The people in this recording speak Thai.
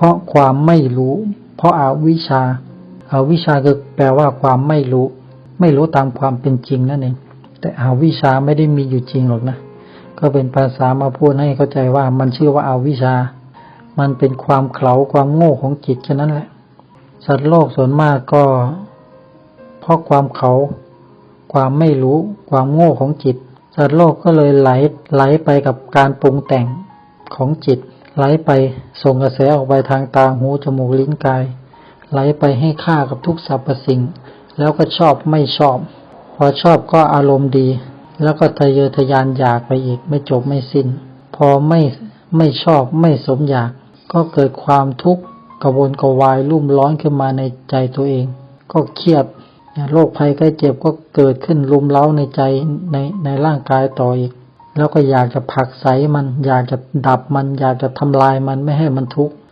เพราะความไม่รู้ เพราะอาวิชชาอาวิชชาคือแปลว่าความไม่รู้ ไม่รู้ตามความเป็นจริงนั่นเองแต่อาวิชชาไม่ได้มีอยู่จริงหรอกนะก็เป็นภาษามาพูดให้เข้าใจว่ามันชื่อว่าอาวิชชา มันเป็นความเขลาความโง่ของจิตแค่นั้นแหละ สัตว์โลกส่วนมากก็ เพราะความเขาความไม่รู้ ความโง่ของจิต สัตว์โลกก็เลยไหลไหลไปกับการปรุงแต่งของจิต ไหลไปส่งกระแสออกไปทางตาหูจมูกลิ้นกาย ไหลไปให้ค่ากับทุกสรรพสิ่ง แล้วก็ชอบไม่ชอบ พอชอบก็อารมณ์ดี แล้วก็ทะเยอทะยานอยากไปอีกไม่จบไม่สิ้น พอไม่ไม่ชอบไม่สมอยาก ก็เกิดความทุกข์กระวนกระวายรุ่มร้อนขึ้นมาในใจตัวเอง ก็เครียดโรคภัยไข้เจ็บก็เกิดขึ้นรุมเร้าในใจในในร่างกายต่ออีก แล้วก็อยากจะผลักใสมัน อยากจะดับมัน อยากจะทำลายมันไม่ให้มันทุกข์